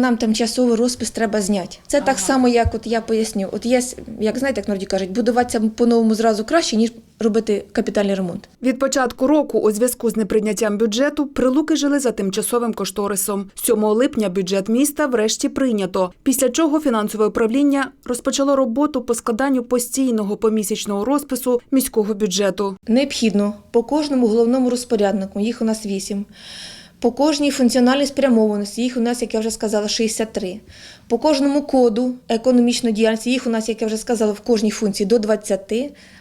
Нам тимчасовий розпис треба зняти. Це так само, як от я поясню. От є, як знаєте, як народі кажуть, будуватися по-новому зразу краще, ніж робити капітальний ремонт. Від початку року у зв'язку з неприйняттям бюджету прилуки жили за тимчасовим кошторисом. 7 липня бюджет міста врешті прийнято, після чого фінансове управління розпочало роботу по складанню постійного помісячного розпису міського бюджету. Необхідно по кожному головному розпоряднику, їх у нас вісім. По кожній функціональній спрямованості, їх у нас, як я вже сказала, 63. По кожному коду економічної діяльності, їх у нас, як я вже сказала, в кожній функції до 20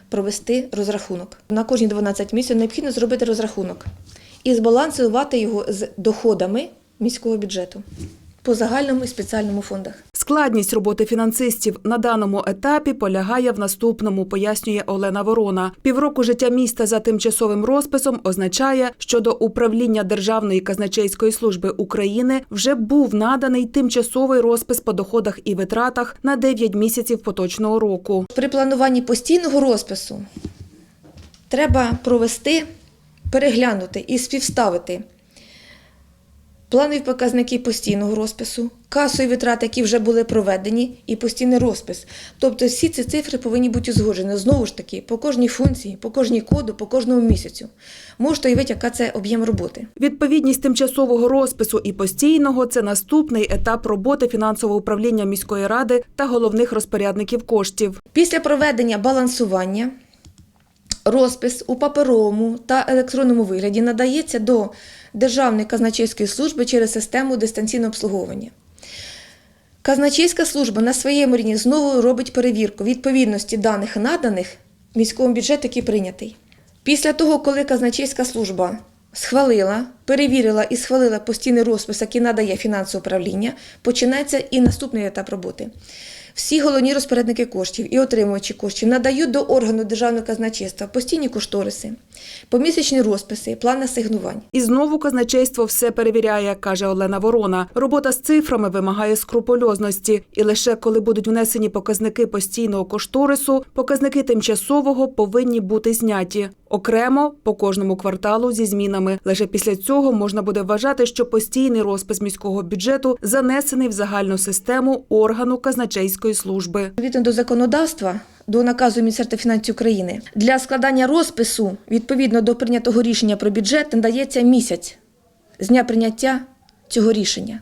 провести розрахунок. На кожні 12 місяців необхідно зробити розрахунок і збалансувати його з доходами міського бюджету по загальному і спеціальному фондах. Складність роботи фінансистів на даному етапі полягає в наступному, пояснює Олена Ворона. Півроку життя міста за тимчасовим розписом означає, що до управління Державної казначейської служби України вже був наданий тимчасовий розпис по доходах і витратах на 9 місяців поточного року. При плануванні постійного розпису треба провести, переглянути і співставити планові показники постійного розпису, касові витрати, які вже були проведені, і постійний розпис. Тобто всі ці цифри повинні бути узгоджені знову ж таки по кожній функції, по кожній коду, по кожному місяцю. Можете уявити, яка це об'єм роботи. Відповідність тимчасового розпису і постійного це наступний етап роботи фінансового управління міської ради та головних розпорядників коштів. Після проведення балансування розпис у паперовому та електронному вигляді надається до Державної казначейської служби через систему дистанційного обслуговування. Казначейська служба на своєму рівні знову робить перевірку відповідності даних наданих міському бюджету, який прийнятий. Після того, коли казначейська служба схвалила, перевірила і схвалила постійний розпис, який надає фінансове управління, починається і наступний етап роботи. Всі головні розпорядники коштів і отримувачі коштів надають до органу державного казначейства постійні кошториси, помісячні розписи, плани асигнувань. І знову казначейство все перевіряє, каже Олена Ворона. Робота з цифрами вимагає скрупульозності, і лише коли будуть внесені показники постійного кошторису, показники тимчасового повинні бути зняті окремо по кожному кварталу зі змінами. Лише після цього можна буде вважати, що постійний розпис міського бюджету занесений в загальну систему органу казначейської служби. Відповідно до законодавства, до наказу Міністерства фінансів України, для складання розпису відповідно до прийнятого рішення про бюджет надається місяць з дня прийняття цього рішення.